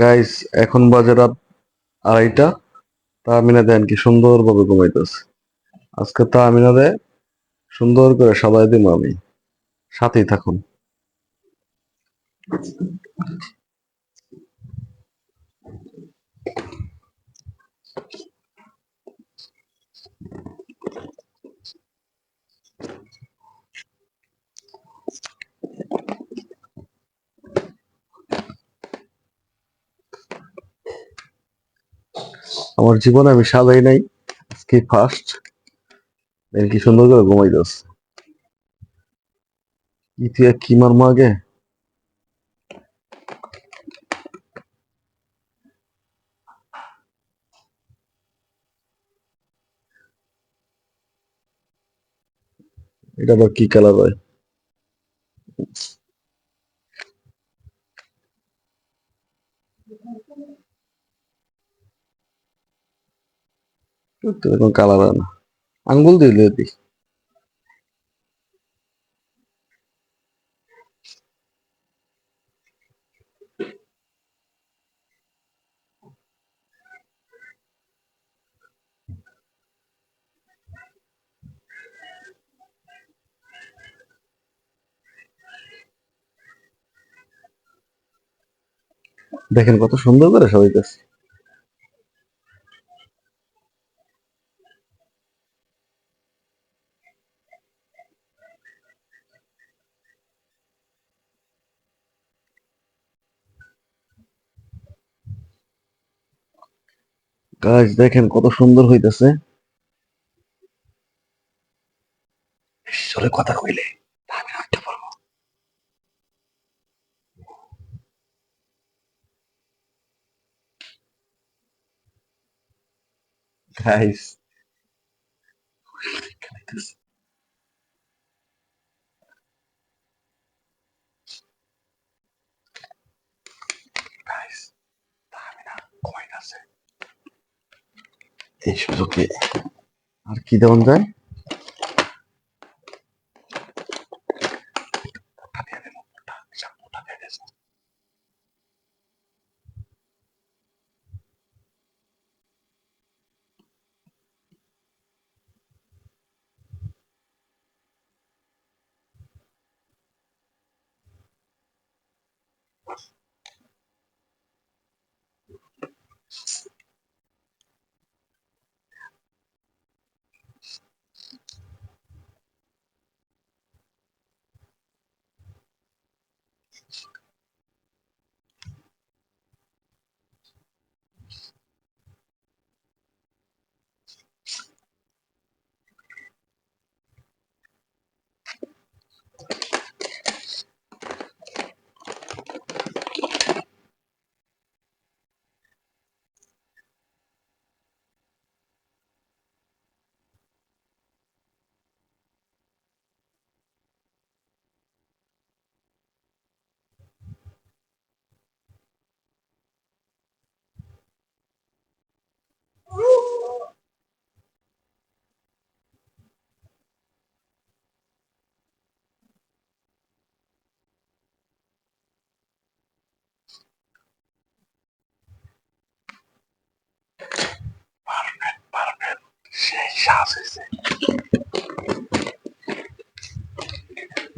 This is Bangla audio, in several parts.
গাইস এখন বাজে রাত আড়াইটা। তাহমিনা দেন কি সুন্দর ভাবে ঘুমাইতেছে। আজকে তাহমিনা দে সুন্দর করে সবাই দিব আমি। সাথেই থাকুন। আমার জীবনে আমি সাজাই নাই। আজকে ফার্স্ট কি সুন্দর করে ঘুমাইতেছে কি তুই কি মারমো আগে? এটা আবার কি কালার হয় এরকম কালার হয় না। আঙ্গুল দিলে দি দেখেন কত সুন্দর করে সাজাইতেছে গাছ দেখেন কত সুন্দর হইতেছে। কথা কইলে আমি রাখতে পারব গাইস গাইস আমি না ঘুমাইতেছে এই সুযোগে আর কি দেওয়া যায়?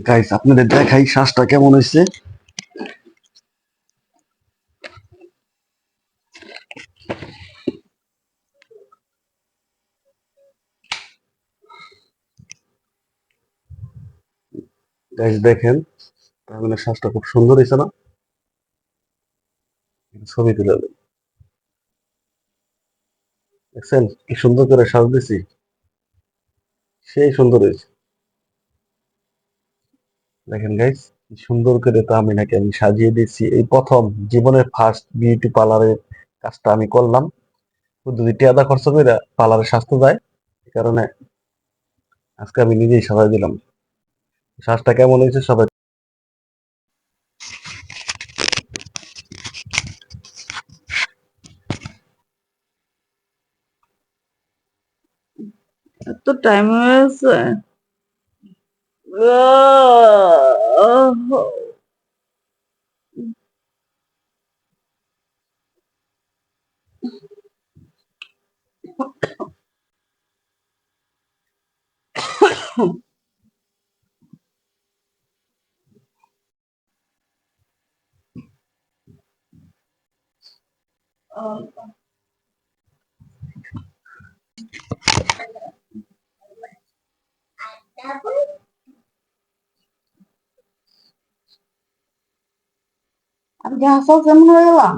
গাইস আপনাদের দেখাই শ্বাসটা কেমন হয়েছে? গাইস দেখেন তাহলে শ্বাসটা খুব সুন্দর হয়েছে না? ছবি তুলে দেখছেন কি সুন্দর করে শ্বাস দিছি সেই সুন্দর হয়েছে। দেখেন গাইস সুন্দর করে তো আমি নাকি আমি সাজিয়ে দিয়েছি। এই প্রথম জীবনের ফার্স্ট বিউটি পার্লারের কাজটা আমি করলাম। দুই টিয়াদা খরচ করে পার্লারে স্বাস্থ্য যায়, এই কারণে আজকে আমি নিজেই সাজাই দিলাম। শ্বাসটা কেমন হয়েছে সবাই এত টাইম হয়েছে আহ! আমি গ্যাস কেমন হয়ে গেলাম